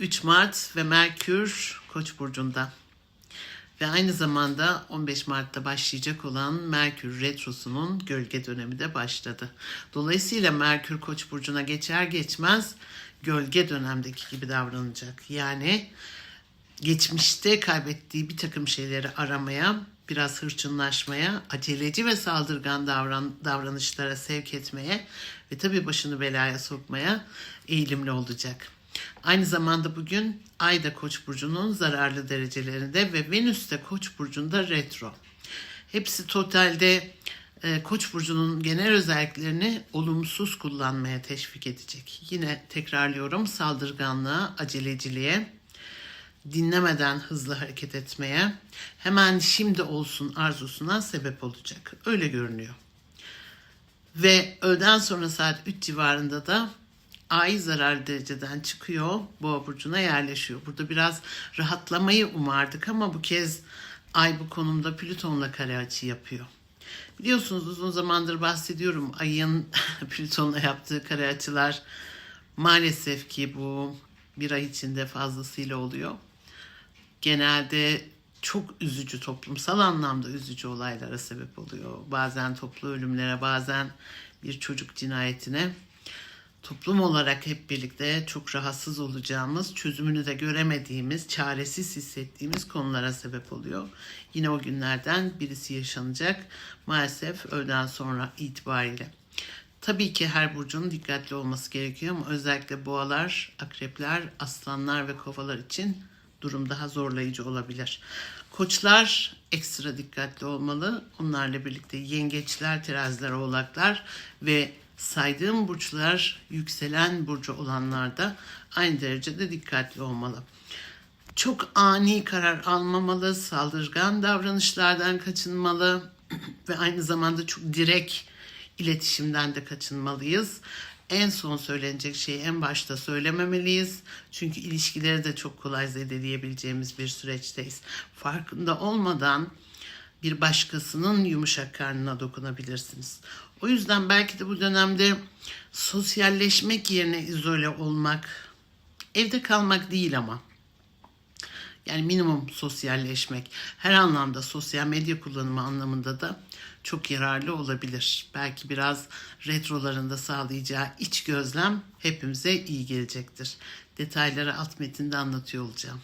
3 Mart ve Merkür Koç burcunda. Ve aynı zamanda 15 Mart'ta başlayacak olan Merkür Retrosu'nun gölge dönemi de başladı. Dolayısıyla Merkür Koç burcuna geçer geçmez gölge dönemdeki gibi davranacak. Yani geçmişte kaybettiği bir takım şeyleri aramaya, biraz hırçınlaşmaya, aceleci ve saldırgan davran, davranışlara sevk etmeye ve tabii başını belaya sokmaya eğilimli olacak. Aynı zamanda bugün Ay da Koç burcunun zararlı derecelerinde ve Venüs de Koç burcunda retro. Hepsi totalde e, Koç burcunun genel özelliklerini olumsuz kullanmaya teşvik edecek. Yine tekrarlıyorum saldırganlığa, aceleciliğe, dinlemeden hızlı hareket etmeye, hemen şimdi olsun arzusuna sebep olacak. Öyle görünüyor. Ve öğleden sonra saat 3 civarında da ay zarar dereceden çıkıyor. Boğa burcuna yerleşiyor. Burada biraz rahatlamayı umardık ama bu kez ay bu konumda Plüton'la kare açı yapıyor. Biliyorsunuz uzun zamandır bahsediyorum ayın Plüton'la yaptığı kare açılar maalesef ki bu bir ay içinde fazlasıyla oluyor. Genelde çok üzücü toplumsal anlamda üzücü olaylara sebep oluyor. Bazen toplu ölümlere, bazen bir çocuk cinayetine. Toplum olarak hep birlikte çok rahatsız olacağımız, çözümünü de göremediğimiz, çaresiz hissettiğimiz konulara sebep oluyor. Yine o günlerden birisi yaşanacak maalesef öğleden sonra itibariyle. Tabii ki her burcun dikkatli olması gerekiyor ama özellikle boğalar, akrepler, aslanlar ve kovalar için durum daha zorlayıcı olabilir. Koçlar ekstra dikkatli olmalı. Onlarla birlikte yengeçler, teraziler, oğlaklar ve saydığım burçlar yükselen burcu olanlar da aynı derecede dikkatli olmalı. Çok ani karar almamalı, saldırgan davranışlardan kaçınmalı ve aynı zamanda çok direkt iletişimden de kaçınmalıyız. En son söylenecek şeyi en başta söylememeliyiz. Çünkü ilişkileri de çok kolay zedeleyebileceğimiz bir süreçteyiz. Farkında olmadan bir başkasının yumuşak karnına dokunabilirsiniz. O yüzden belki de bu dönemde sosyalleşmek yerine izole olmak, evde kalmak değil ama yani minimum sosyalleşmek her anlamda sosyal medya kullanımı anlamında da çok yararlı olabilir. Belki biraz retrolarında sağlayacağı iç gözlem hepimize iyi gelecektir. Detayları alt metinde anlatıyor olacağım.